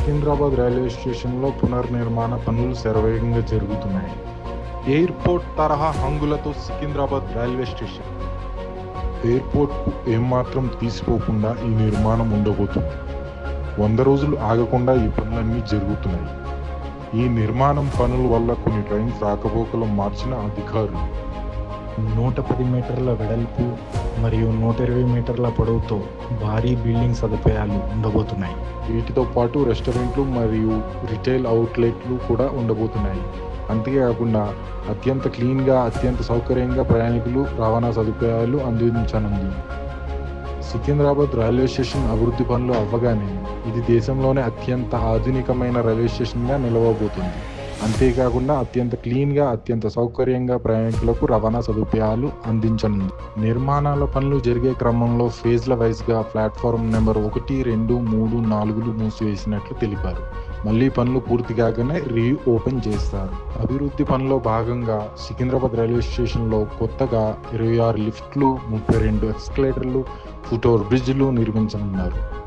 Secunderabad railway స్టేషన్లో పునర్నిర్మాణ పనులు శరవేగంగా జరుగుతున్నాయి. ఎయిర్పోర్ట్ తరహా హంగులతో సికింద్రాబాద్ రైల్వే స్టేషన్. ఎయిర్పోర్ట్కు ఏమాత్రం తీసిపోకుండా ఈ నిర్మాణం ఉండబోతుంది. వంద రోజులు ఆగకుండా ఈ పనులన్నీ జరుగుతున్నాయి. ఈ నిర్మాణం పనుల వల్ల కొన్ని ట్రైన్స్ రాకపోకలు మార్చిన అధికారులు. నూట పది మీటర్ల వెడల్పు మరియు నూట ఇరవై మీటర్ల పొడవుతో భారీ బిల్డింగ్ సదుపాయాలు ఉండబోతున్నాయి. వీటితో పాటు రెస్టారెంట్లు మరియు రిటైల్ అవుట్లెట్లు కూడా ఉండబోతున్నాయి. అంతేకాకుండా అత్యంత క్లీన్గా అత్యంత సౌకర్యంగా ప్రయాణికులు రవాణా సదుపాయాలు అందించనుంది. సికింద్రాబాద్ రైల్వే స్టేషన్ అభివృద్ధి పనులు అవ్వగానే ఇది దేశంలోనే అత్యంత ఆధునికమైన రైల్వే స్టేషన్గా నిలవబోతుంది. అంతేకాకుండా అత్యంత క్లీన్గా అత్యంత సౌకర్యంగా ప్రయాణికులకు రవాణా సదుపాయాలు అందించనుంది. నిర్మాణాల పనులు జరిగే క్రమంలో ఫేజ్ల వైజ్గా ప్లాట్ఫారం నెంబర్ ఒకటి రెండు మూడు నాలుగులు మూసివేసినట్లు తెలిపారు. మళ్ళీ పనులు పూర్తి కాగానే రీ ఓపెన్ చేస్తారు. అభివృద్ధి పనిలో భాగంగా సికింద్రాబాద్ రైల్వే స్టేషన్లో కొత్తగా ఇరవై ఆరు లిఫ్ట్లు ముప్పై రెండు ఎక్స్కలేటర్లు ఫుట్ ఓవర్ బ్రిడ్జ్లు నిర్మించనున్నారు.